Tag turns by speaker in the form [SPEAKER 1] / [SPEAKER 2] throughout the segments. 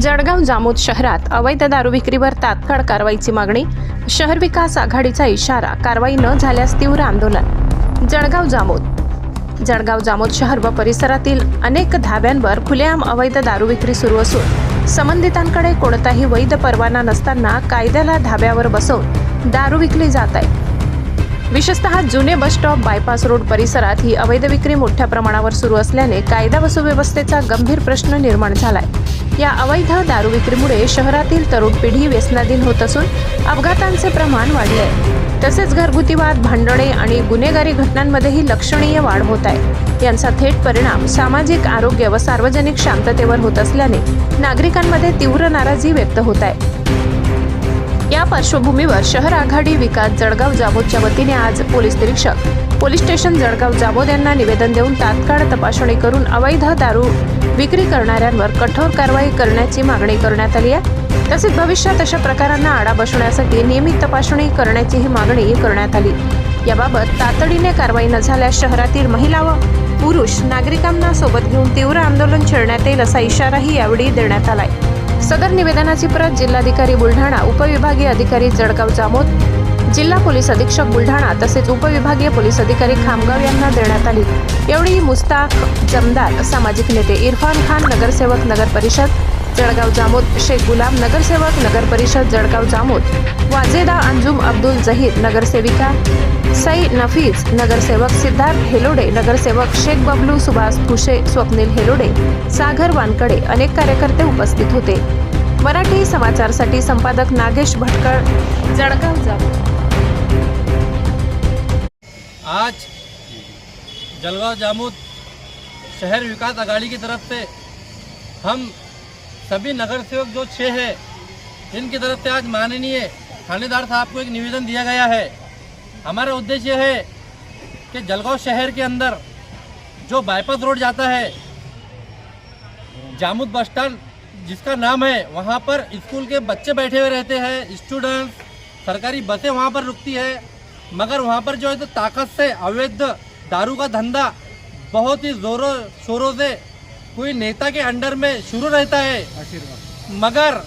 [SPEAKER 1] जळगाव जामोद शहरात अवैध दारू विक्रीवर तात्काळ कारवाईची मागणी. शहर विकास आघाडीचा इशारा कारवाई न झाल्यास तीव्र आंदोलन. जळगाव जामोद. जळगाव जामोद शहर व परिसरातील अनेक धाब्यांवर खुलेआम अवैध दारू विक्री सुरू असून संबंधितांकडे कोणताही वैध परवाना नसताना कायद्याला धाब्यावर बसवून दारू विकली जात आहे. विशेषतः जुने बस स्टॉप बायपास रोड परिसरात ही अवैध विक्री मोठ्या प्रमाणावर सुरू असल्याने कायदा व सुव्यवस्थेचा गंभीर प्रश्न निर्माण झालाय. या अवैध दारू विक्रीमुळे शहरातील तरुण पिढी व्यसनाधीन होत असून अपघातांचे प्रमाण वाढले आहे तसेच घरगुती वाद भांडणे आणि गुन्हेगारी घटनांमध्येही लक्षणीय वाढ होत आहे. यांचा थेट परिणाम सामाजिक आरोग्य व सार्वजनिक शांततेवर होत असल्याने नागरिकांमध्ये तीव्र नाराजी व्यक्त होत आहे. या पार्श्वभूमीवर शहर आघाडी विकास जळगाव जामोदच्या वतीने आज पोलीस निरीक्षक पोलीस स्टेशन जळगाव जामोद यांना निवेदन देऊन तात्काळ तपासणी करून अवैध दारू विक्री करणाऱ्यांवर कठोर कारवाई करण्याची मागणी करण्यात आली आहे. तसेच भविष्यात अशा प्रकारांना आळा बसवण्यासाठी नियमित तपासणी करण्याचीही मागणी करण्यात आली. याबाबत तातडीने कारवाई न झाल्यास शहरातील महिला व पुरुष नागरिकांना सोबत घेऊन तीव्र आंदोलन छेडण्यात येईल असा इशाराही यावेळी देण्यात आलाय. सदर निवेदनाची प्रत जिल्हाधिकारी बुलढाणा उपविभागीय अधिकारी जळगाव जामोद जिल्हा पोलीस अधीक्षक बुलढाणा तसेच उपविभागीय पोलीस अधिकारी खामगाव यांना देण्यात आली. एवढी मुस्ताक जमदार सामाजिक नेते इरफान खान नगरसेवक नगर परिषद जळगाव जामोद शेख गुलाम नगरसेवक नगर परिषद जळगाव जामोद वाजेदा अंजुम अब्दुल जहीर नगरसेविका सई नफीज नगरसेवक सिद्धार्थ हेलोडे नगरसेवक शेख बबलू सुभाष फुशे स्वप्नील हेलोडे सागर वानकडे अनेक कार्यकर्ते उपस्थित होते. मराठी समाचारसाठी संपादक नागेश भटकळ जळगाव जामोद.
[SPEAKER 2] आज जलगांव जामुद शहर विकास आघाड़ी की तरफ से हम सभी नगर सेवक जो छः है, इनकी तरफ़ से आज माननीय थानेदार साहब को एक निवेदन दिया गया है। हमारा उद्देश्य है कि जलगांव शहर के अंदर जो बाईपास रोड जाता है, जामुद बस स्टैंड जिसका नाम है, वहाँ पर स्कूल के बच्चे बैठे हुए रहते हैं स्टूडेंट्स सरकारी बसें वहाँ पर रुकती है, मगर वहाँ पर जो है तो ताकत से अवैध दारू का धंधा बहुत ही जोरों, शोरों से कोई नेता के अंडर में शुरू रहता है। आशीर्वाद। मगर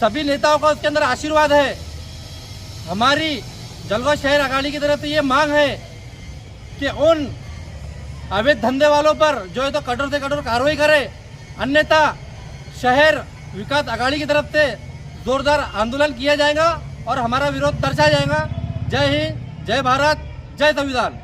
[SPEAKER 2] सभी नेताओं का उसके अंदर आशीर्वाद है। हमारी जलगांव शहर अगाड़ी की तरफ़ से ये मांग है कि उन अवैध धंधे वालों पर जो है तो कठोर से कठोर कार्रवाई करे। अन्यथा शहर विकास अगाड़ी की तरफ़ से जोरदार आंदोलन किया जाएगा और हमारा विरोध दर्शाया जाएगा। जय हिंद जय भारत जय संविधान।